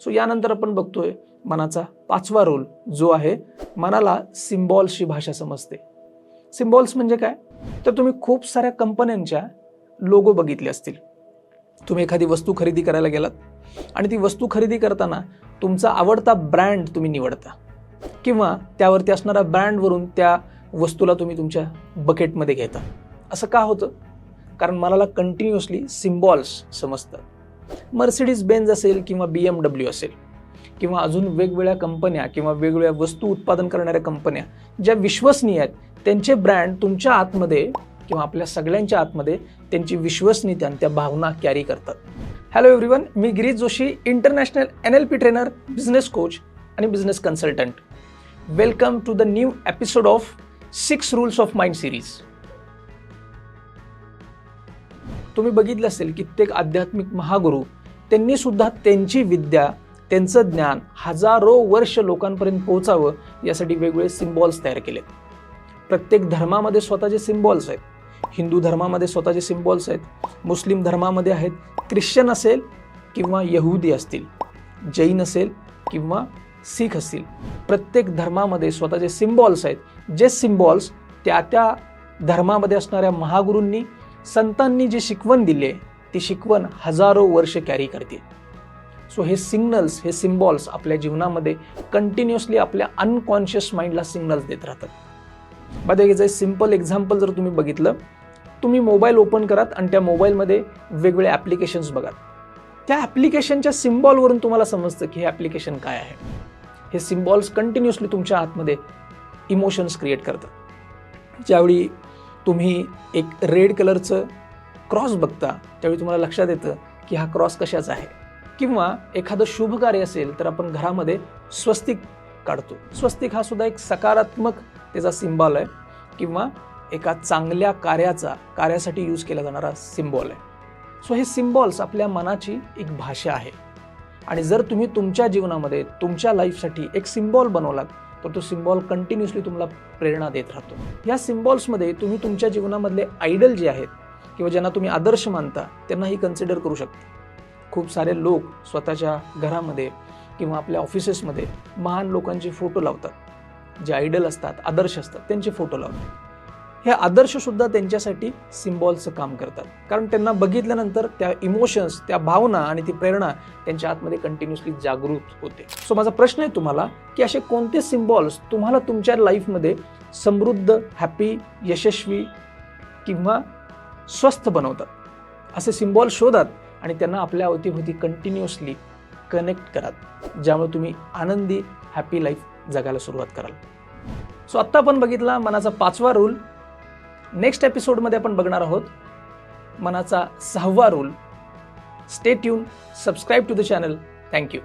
So यानंतर आपण बघतोय मनाचा पाचवा रोल जो आहे मनाला सिम्बॉल्सची भाषा समजते. सिम्बॉल्स म्हणजे काय? तर तुम्ही खूप साऱ्या कंपन्यांच्या लोगो बघितले असतील. तुम्ही एखादी वस्तू खरेदी करायला गेलात आणि ती वस्तू खरेदी करताना तुमचा आवडता ब्रँड तुम्ही निवडता. किंवा त्यावरती असणाऱ्या ब्रँडवरून त्या वस्तूला तुम्ही तुमच्या बकेटमध्ये घेता. असं का होतं? कारण मनाला कंटिन्युअसली सिम्बॉल्स समजतात. मर्सिडीज बेन्झ असेल किंवा बी एम डब्ल्यू असेल किंवा अजून वेगवेगळ्या कंपन्या किंवा वेगवेगळ्या वस्तू उत्पादन करणाऱ्या कंपन्या ज्या विश्वसनीय आहेत त्यांचे ब्रँड तुमच्या आतमध्ये किंवा आपल्या सगळ्यांच्या आतमध्ये त्यांची विश्वसनीयता आणि त्या भावना कॅरी करतात. हॅलो एव्हरीवन मी Girish Joshi international N L P trainer business coach आणि business consultant welcome to the new episode of six rules of mind series तुम्ही बघितलं असेल कित्येक आध्यात्मिक महागुरू त्यांनी सुद्धा त्यांची विद्या त्यांचं ज्ञान हजारो वर्ष लोकांपर्यंत पोहोचावं यासाठी वेगवेगळे सिम्बॉल्स तयार केलेत. प्रत्येक धर्मामध्ये स्वतःचे सिम्बॉल्स आहेत. हिंदू धर्मामध्ये स्वतःचे सिम्बॉल्स आहेत. मुस्लिम धर्मामध्ये आहेत. ख्रिश्चन असेल किंवा यहुदी असतील. जैन असेल किंवा सीख असतील. प्रत्येक धर्मामध्ये स्वतःचे सिम्बॉल्स आहेत. जे सिम्बॉल्स त्या त्या धर्मामध्ये असणाऱ्या महागुरूंनी संतांनी जी शिकवण दिली आहे ती शिकवण हजारो वर्ष कॅरी करते सो हे सिग्नल्स हे सिम्बॉल्स आपल्या जीवनामध्ये कंटिन्युअसली आपल्या अनकॉन्शियस माइंडला सिग्नल्स देत राहतात. बघा एक सिंपल एक्झाम्पल जर तुम्ही बघितलं तुम्ही मोबाईल ओपन करात आणि त्या मोबाईलमध्ये वेगवेगळे ॲप्लिकेशन्स बघात. त्या ॲप्लिकेशनच्या सिम्बॉलवरून तुम्हाला समजतं की हे ॲप्लिकेशन काय आहे. हे सिम्बॉल्स कंटिन्युअसली तुमच्या आतमध्ये इमोशन्स क्रिएट करतात. ज्यावेळी तुम्ही एक रेड कलरचं क्रॉस बघता त्यावेळी तुम्हाला लक्षात येतं की हा क्रॉस कशाचा आहे. किंवा एखादं शुभ कार्य असेल तर आपण घरामध्ये स्वस्तिक काढतो. स्वस्तिक हा सुद्धा एक सकारात्मक त्याचा सिम्बॉल आहे. किंवा एका चांगल्या कार्याचा कार्यासाठी यूज केला जाणारा सिम्बॉल आहे. सो हे सिम्बॉल्स आपल्या मनाची एक भाषा आहे. आणि जर तुम्ही तुमच्या जीवनामध्ये तुमच्या लाईफसाठी एक सिम्बॉल बनवलात तर तो सिम्बॉल कंटिन्युअसली तुम्हाला प्रेरणा देत राहतो. या सिम्बॉल्समध्ये तुम्ही तुमच्या जीवनामधले आयडल जे आहेत किंवा ज्यांना तुम्ही आदर्श मानता त्यांनाही कन्सिडर करू शकता. खूप सारे लोक स्वतःच्या घरामध्ये किंवा आपल्या ऑफिसेसमध्ये महान लोकांचे फोटो लावतात. जे आयडल असतात आदर्श असतात त्यांचे फोटो लावतात. हे आदर्शसुद्धा त्यांच्यासाठी सिम्बॉलचं काम करतात. कारण त्यांना बघितल्यानंतर त्या इमोशन्स त्या भावना आणि ती प्रेरणा त्यांच्या आतमध्ये कंटिन्युअसली जागृत होते. सो माझा प्रश्न आहे तुम्हाला की असे कोणते सिम्बॉल्स तुम्हाला तुमच्या लाईफमध्ये समृद्ध हॅपी यशस्वी किंवा स्वस्थ बनवतात? असे सिम्बॉल शोधात आणि त्यांना आपल्या अवतीभोवती कंटिन्युअसली कनेक्ट कराल ज्यामुळे तुम्ही आनंदी हॅपी लाईफ जगायला सुरुवात कराल. सो आत्ता आपण बघितला मनाचा पाचवा रूल नेक्स्ट एपिसोडमध्ये आपण बघणार आहोत मनाचा सहावा role stay tune subscribe to the channel thank you